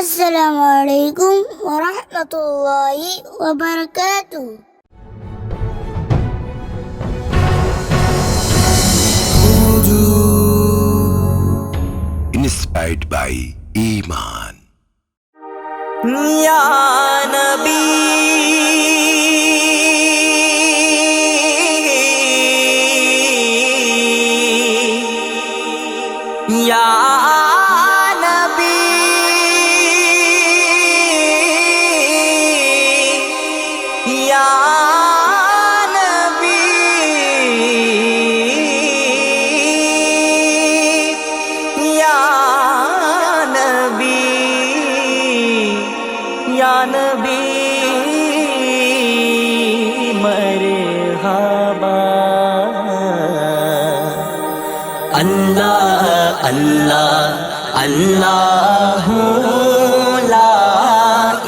Assalamualaikum warahmatullahi wabarakatuh. Inspired by Iman. Ya Nabi. अल्लाह अल्लाह अल्लाह ला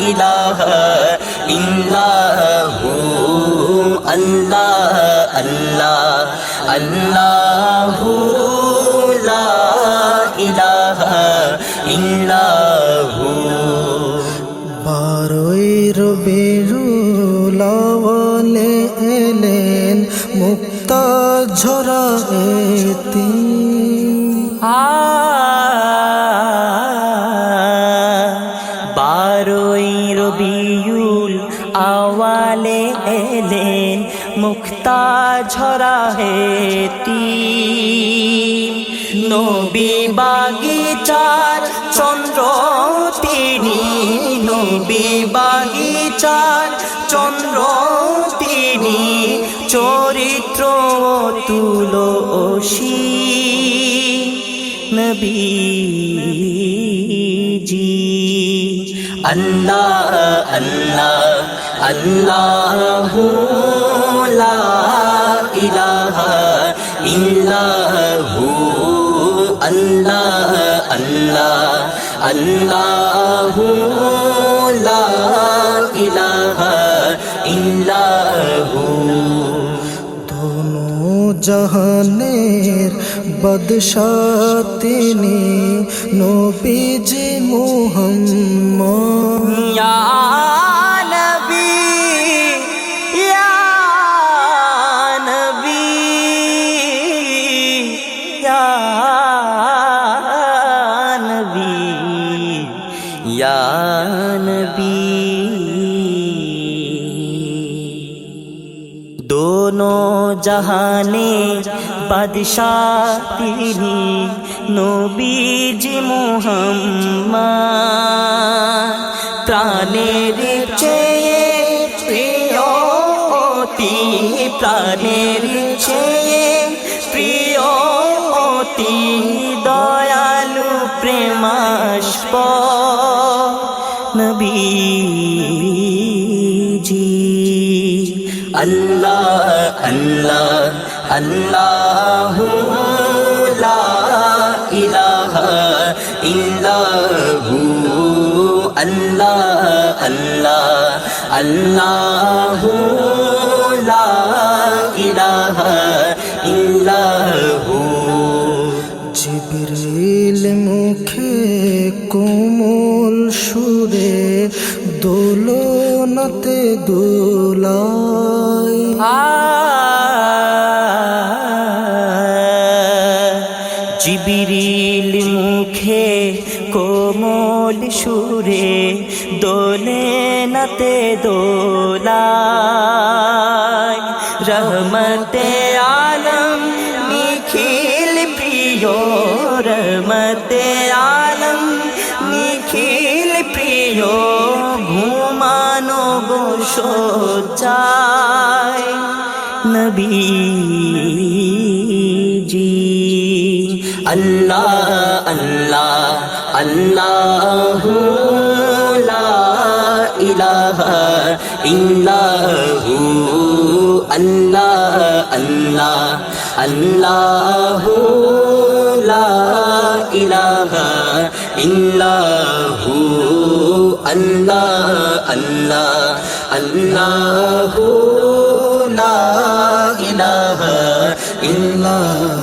इलाहा इल्लल्लाहु अल्लाह अल्लाह अल्लाहु ला इलाहा इल्लल्लाहु বারোই রবিরুলাওয়ালে এলেন মুক্তা ঝরা এতি বারোই রবিউল আওয়ালে এলেন মুক্তা ঝরা হেতি নবী বাগিচার চন্দ্র তিনি, নবী বাগিচার চন্দ্র তিনি, চরিত্র তুলসী নবীজি আল্লাহ আল্লাহ আল্লাহ লা ইলাহা ইল্লাহু আল্লাহ আল্লাহ আল্লাহ লা ইলাহা ইল্লাহু জাহানের বাদশাহ তিনি নবীজি মুহাম্মদ। জাহানে বাদশাহ তিনি নবীজি মোহাম্মা প্রাণের চেয়ে প্রিয়তি তিনি প্রাণের চেয়ে প্রিয়তি দয়ালু প্রেমাস্প নবী। আল্লাহ আল্লাহ আল্লাহ ইল্লাহু আল্লাহ আল্লাহ আল্লাহু দোলনতে দোলাই। জিবিরিল মুখে কোমল সুরে দোলে নাতে দোলায় রহমতে আলম নিখিল প্রিয়, রহমতে আলম ঘুমানো গোসজ্জায় নবীজি। আল্লাহ আল্লাহ আল্লাহ ইলাহা ইল্লাহু, আল্লাহ আল্লাহ আল্লাহ লা ইলাহা ইল্লাহু, আল্লাহ আল্লাহ। আল্লাহ ইলাহা ইল্লাল্লাহ।